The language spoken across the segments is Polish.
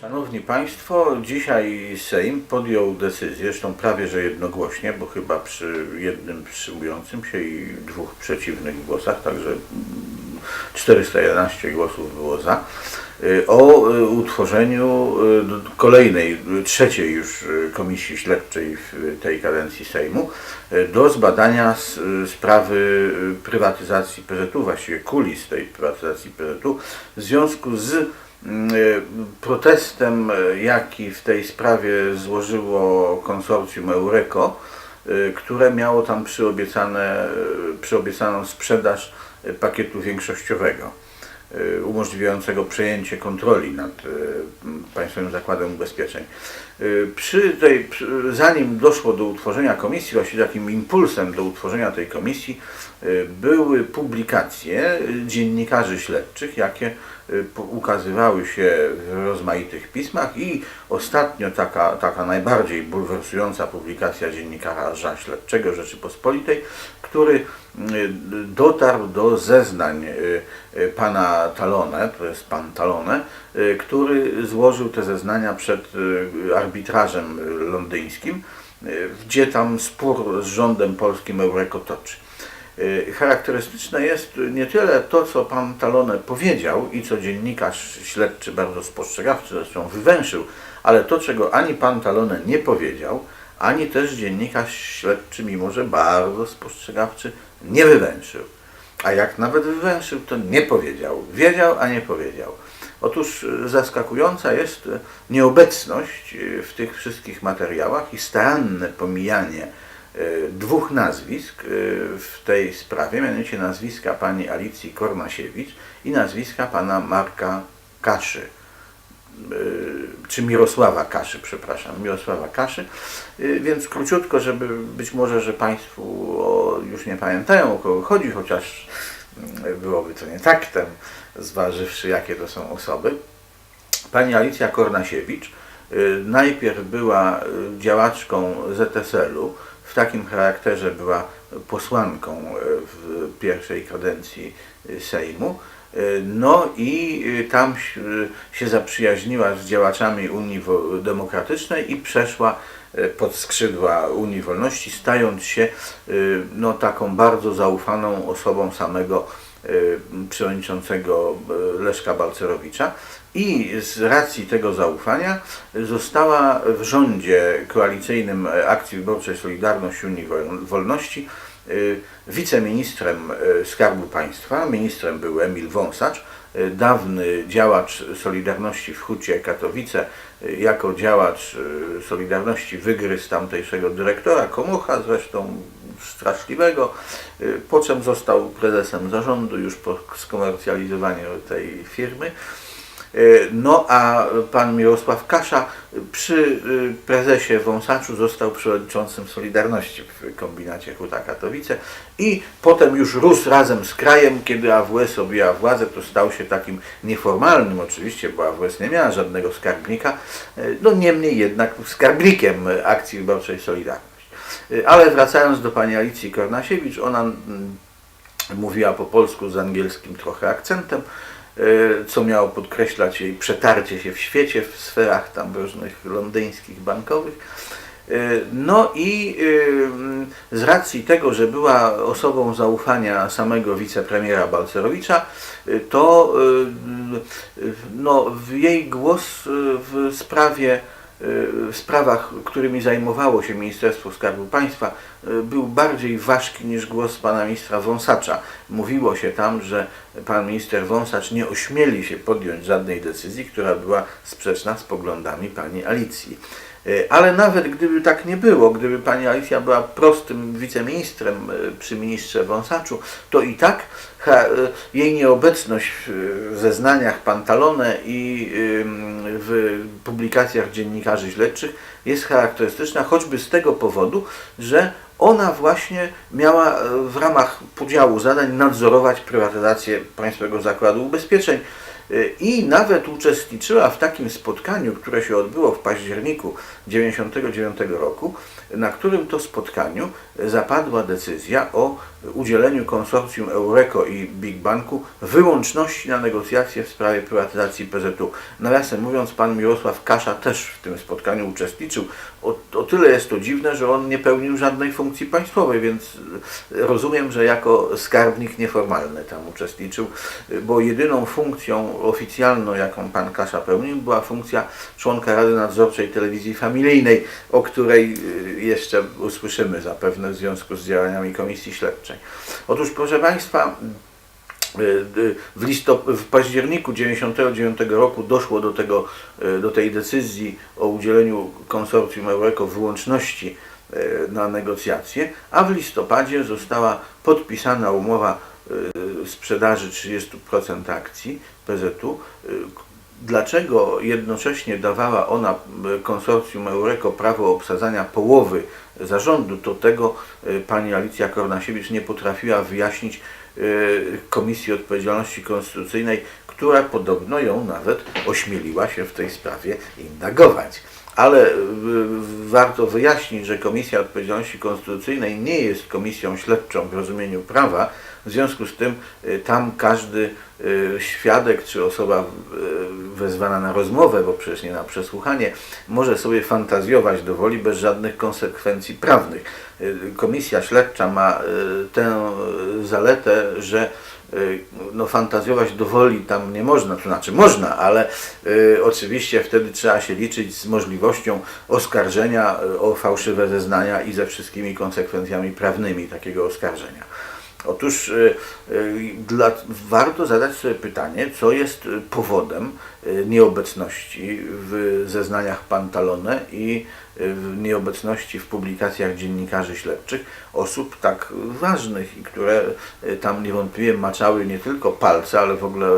Szanowni Państwo, dzisiaj Sejm podjął decyzję, zresztą prawie że jednogłośnie, bo chyba przy jednym wstrzymującym się i dwóch przeciwnych głosach, także mm, 411 głosów było za, y, o y, utworzeniu y, kolejnej, trzeciej już komisji śledczej w tej kadencji Sejmu do zbadania sprawy prywatyzacji PZU, właściwie kulis tej prywatyzacji PZU w związku z protestem, y, jaki w tej sprawie złożyło konsorcjum Eureko, y, które miało tam przyobiecane, y, przyobiecaną sprzedaż y, pakietu większościowego y, umożliwiającego przejęcie kontroli nad y, Państwowym Zakładem Ubezpieczeń. Y, Przy tej, zanim doszło do utworzenia komisji, właściwie takim impulsem do utworzenia tej komisji y, były publikacje y, dziennikarzy śledczych, jakie y, ukazywały się w rozmaitych pismach i ostatnio taka, taka najbardziej bulwersująca publikacja dziennikarza śledczego Rzeczypospolitej, który y, dotarł do zeznań y, y, pana Talone, to jest pan Talone, y, który złożył te zeznania przed y, arbitrażem y, londyńskim, y, gdzie tam spór z rządem polskim Eureko toczy. Y, Charakterystyczne jest nie tyle to, co pan Talone powiedział i co dziennikarz śledczy bardzo spostrzegawczy zresztą wywęszył, ale to, czego ani pan Talone nie powiedział, ani też dziennikarz śledczy, mimo że bardzo spostrzegawczy, nie wywęszył. A jak nawet wywęszył, to nie powiedział. Wiedział, a nie powiedział. Otóż y, zaskakująca jest y, nieobecność w tych wszystkich materiałach i staranne pomijanie dwóch nazwisk y, w tej sprawie, mianowicie nazwiska pani Alicji Kornasiewicz i nazwiska pana Marka Kaszy y, czy Mirosława Kaszy, przepraszam, Mirosława Kaszy. Więc króciutko, żeby być może, że Państwo o, już nie pamiętają o kogo chodzi, chociaż mm, byłoby to nie taktem, zważywszy jakie to są osoby. Pani Alicja Kornasiewicz najpierw była działaczką ZSL-u, w takim charakterze była posłanką y, w pierwszej kadencji y, Sejmu. Y, No i tam się- zaprzyjaźniła z działaczami Unii Demokratycznej i przeszła pod skrzydła Unii Wolności, stając się no, taką bardzo zaufaną osobą samego przewodniczącego y, Leszka Balcerowicza i z racji tego zaufania została w rządzie koalicyjnym Akcji Wyborczej Solidarność Unii Wol- Wolności y, wiceministrem y, Skarbu Państwa. Ministrem był Emil Wąsacz, y, dawny działacz Solidarności w Hucie Katowice, y, jako działacz y, Solidarności wygryzł tamtejszego dyrektora Komucha, zresztą straszliwego, y, po czym został prezesem zarządu już po skomercjalizowaniu tej firmy. Y, No a pan Mirosław Kasza przy y, prezesie Wąsaczu został przewodniczącym Solidarności w kombinacie Huta Katowice i potem już rósł razem z krajem, kiedy AWS objęła władzę, to stał się takim nieformalnym oczywiście, bo AWS nie miała żadnego skarbnika, no niemniej jednak skarbnikiem akcji wyborczej Solidarność. Y, Ale wracając do pani Alicji Kornasiewicz, ona mm, mówiła po polsku z angielskim trochę akcentem, y, co miało podkreślać jej przetarcie się w świecie, w sferach tam różnych londyńskich, bankowych. Y, No i z racji tego, że była osobą zaufania samego wicepremiera Balcerowicza, to no, jej głos w sprawie w sprawach, którymi zajmowało się Ministerstwo Skarbu Państwa, y, był bardziej ważki niż głos pana ministra Wąsacza. Mówiło się tam, że pan minister Wąsacz nie ośmieli się podjąć żadnej decyzji, która była sprzeczna z poglądami pani Alicji. Y, Ale nawet gdyby tak nie było, gdyby pani Alicja była prostym wiceministrem y, przy ministrze Wąsaczu, to i tak y, jej nieobecność w zeznaniach Pantalone i w publikacjach dziennikarzy śledczych jest charakterystyczna choćby z tego powodu, że ona właśnie miała e, w ramach podziału zadań nadzorować prywatyzację Państwowego Zakładu Ubezpieczeń i nawet uczestniczyła w takim spotkaniu, które się odbyło w październiku 1999 roku, na którym to spotkaniu zapadła decyzja o udzieleniu konsorcjum Eureko i Big Banku wyłączności na negocjacje w sprawie prywatyzacji PZU. Nawiasem mówiąc, pan Mirosław Kasza też w tym spotkaniu uczestniczył. O, o tyle jest to dziwne, że on nie pełnił żadnej funkcji państwowej, więc rozumiem, że jako skarbnik nieformalny tam uczestniczył, bo jedyną funkcją oficjalną, jaką pan Kasza pełnił, była funkcja członka Rady Nadzorczej Telewizji Familijnej, o której y, jeszcze usłyszymy zapewne w związku z działaniami Komisji Śledczej. Otóż, proszę Państwa, y, y, w, w październiku 1999 roku doszło do, tego, do tej decyzji o udzieleniu konsorcjum Eureko wyłączności na negocjacje, a w listopadzie została podpisana umowa sprzedaży 30% akcji PZU. y, Dlaczego jednocześnie dawała ona y, konsorcjum Eureko prawo obsadzania połowy zarządu, to tego y, pani Alicja Kornasiewicz nie potrafiła wyjaśnić y, Komisji Odpowiedzialności Konstytucyjnej, która podobno ją nawet ośmieliła się w tej sprawie indagować. Ale y, warto wyjaśnić, że Komisja Odpowiedzialności Konstytucyjnej nie jest komisją śledczą w rozumieniu prawa, w związku z tym y, tam każdy y, świadek czy osoba wezwana na rozmowę, bo przecież nie na przesłuchanie, może sobie fantazjować do woli bez żadnych konsekwencji prawnych. Komisja śledcza ma tę zaletę, że no, fantazjować do woli tam nie można, to znaczy można, ale y, oczywiście wtedy trzeba się liczyć z możliwością oskarżenia y, o fałszywe zeznania i ze wszystkimi konsekwencjami prawnymi takiego oskarżenia. Otóż y, y, dla, warto zadać sobie pytanie, co jest powodem y, nieobecności w zeznaniach Pantalone i w nieobecności w publikacjach dziennikarzy śledczych osób tak ważnych i które tam niewątpliwie maczały nie tylko palce, ale w ogóle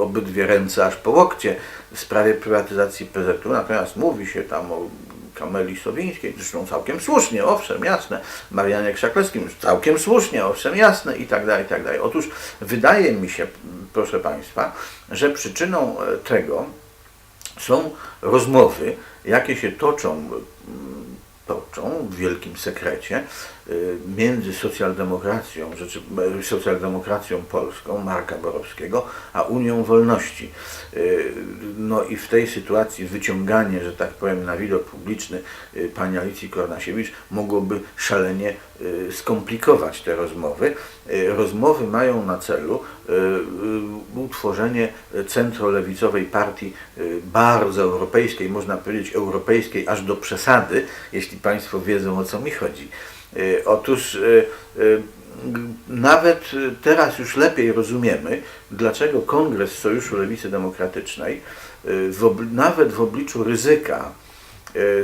obydwie ręce aż po łokcie w sprawie prywatyzacji PZU. Natomiast mówi się tam o Kameli Sowińskiej, zresztą całkiem słusznie, owszem, jasne, Marianie Krzaklewskim, całkiem słusznie, owszem, jasne i tak dalej, i tak dalej. Otóż wydaje mi się, proszę Państwa, że przyczyną e, tego są rozmowy, jakie się toczą, mm, toczą w wielkim sekrecie y, między socjaldemokracją, rzeczy, e, socjaldemokracją polską Marka Borowskiego, a Unią Wolności. Y, No i w tej sytuacji wyciąganie, że tak powiem, na widok publiczny y, pani Alicji Kornasiewicz mogłoby szalenie y, skomplikować te rozmowy. Y, Rozmowy mają na celu y, y, utworzenie centrolewicowej partii y, bardzo europejskiej, można powiedzieć europejskiej aż do przesady, jeśli Państwo wiedzą o co mi chodzi. Y, Otóż y, y, nawet y, teraz już lepiej rozumiemy, dlaczego Kongres Sojuszu Lewicy Demokratycznej y, nawet w obliczu ryzyka y,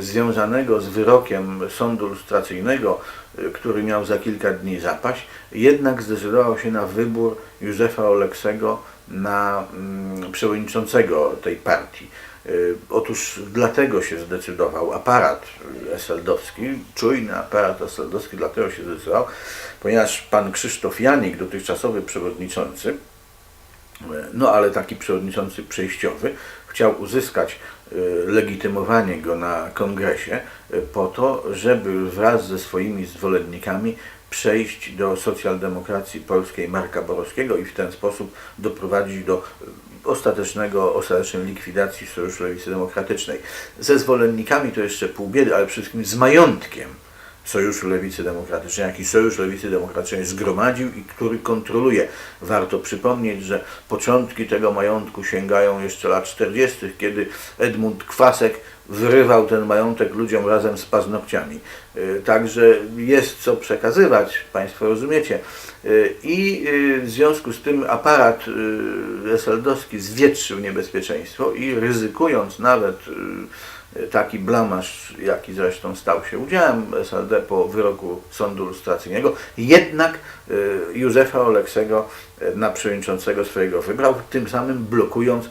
związanego z wyrokiem sądu lustracyjnego, y, który miał za kilka dni zapaść, jednak zdecydował się na wybór Józefa Oleksego na mm, przewodniczącego tej partii. Y, Otóż dlatego się zdecydował aparat eseldowski, czujny aparat eseldowski, dlatego się zdecydował, ponieważ pan Krzysztof Janik, dotychczasowy przewodniczący, no ale taki przewodniczący przejściowy, chciał uzyskać legitymowanie go na kongresie y, po to, żeby wraz ze swoimi zwolennikami przejść do socjaldemokracji polskiej Marka Borowskiego i w ten sposób doprowadzić do y, ostatecznego, ostatecznej likwidacji Sojuszu Lewicy Demokratycznej. Ze zwolennikami to jeszcze pół biedy, ale przede wszystkim z majątkiem Sojuszu Lewicy Demokratycznej, jaki Sojusz Lewicy Demokratycznej zgromadził i który kontroluje. Warto przypomnieć, że początki tego majątku sięgają jeszcze lat 40., kiedy Edmund Kwasek wyrywał ten majątek ludziom razem z paznokciami. Y, Także jest co przekazywać, Państwo rozumiecie. Y, I y, w związku z tym aparat eseldowski zwietrzył niebezpieczeństwo i ryzykując nawet taki blamaż, jaki zresztą stał się udziałem SLD po wyroku sądu lustracyjnego, jednak Józefa Oleksego na przewodniczącego swojego wybrał, tym samym blokując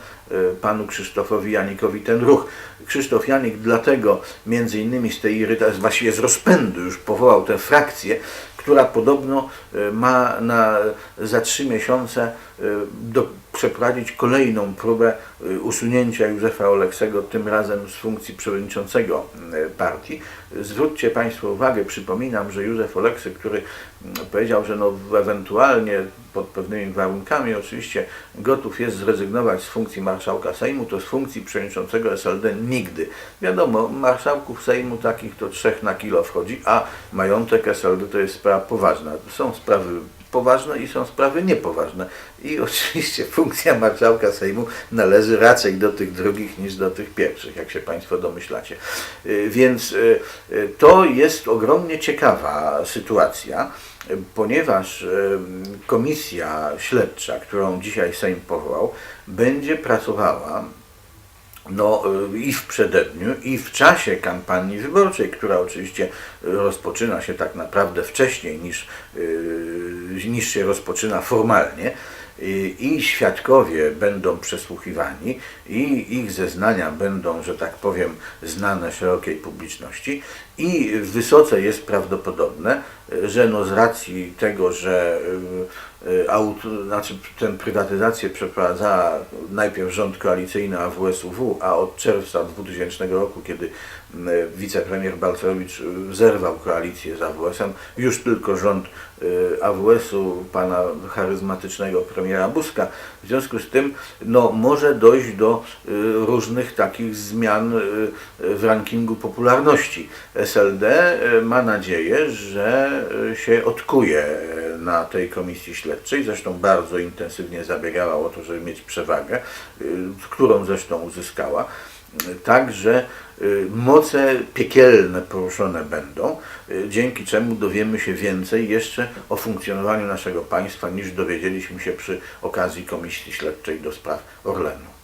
panu Krzysztofowi Janikowi ten ruch. Krzysztof Janik dlatego między innymi z tej irytacji, właściwie z rozpędu już powołał tę frakcję, która podobno y, ma na, za trzy miesiące y, do, przeprowadzić kolejną próbę y, usunięcia Józefa Oleksego, tym razem z funkcji przewodniczącego y, partii. Zwróćcie Państwo uwagę, przypominam, że Józef Oleksy, który mm, powiedział, że no ewentualnie pod pewnymi warunkami oczywiście gotów jest zrezygnować z funkcji marszałka Sejmu, to z funkcji przewodniczącego SLD nigdy. Wiadomo, marszałków Sejmu takich to trzech na kilo wchodzi, a majątek SLD to jest sprawa poważna. Są sprawy poważne i są sprawy niepoważne. I oczywiście funkcja marszałka Sejmu należy raczej do tych drugich niż do tych pierwszych, jak się Państwo domyślacie. Y, Więc y, y, to jest ogromnie ciekawa sytuacja, ponieważ komisja śledcza, którą dzisiaj Sejm powołał, będzie pracowała no, y, i w przededniu, i w czasie kampanii wyborczej, która oczywiście y, rozpoczyna się tak naprawdę wcześniej niż, y, niż się rozpoczyna formalnie. I świadkowie będą przesłuchiwani, i ich zeznania będą, że tak powiem, znane szerokiej publiczności, i wysoce jest prawdopodobne, że no z racji tego, że aut, znaczy tę prywatyzację przeprowadzała najpierw rząd koalicyjny AWS-UW, a od czerwca 2000 roku, kiedy y, wicepremier Balcerowicz y, zerwał koalicję z AWS-em, już tylko rząd y, AWS-u, pana charyzmatycznego premiera Buzka. W związku z tym no, może dojść do y, różnych takich zmian y, y, w rankingu popularności. SLD y, ma nadzieję, że y, się odkuje y, na tej komisji śledczej, zresztą bardzo intensywnie zabiegała o to, żeby mieć przewagę, y, którą zresztą uzyskała. Także y, moce piekielne poruszone będą, y, dzięki czemu dowiemy się więcej jeszcze o funkcjonowaniu naszego państwa niż dowiedzieliśmy się przy okazji Komisji Śledczej do spraw Orlenu.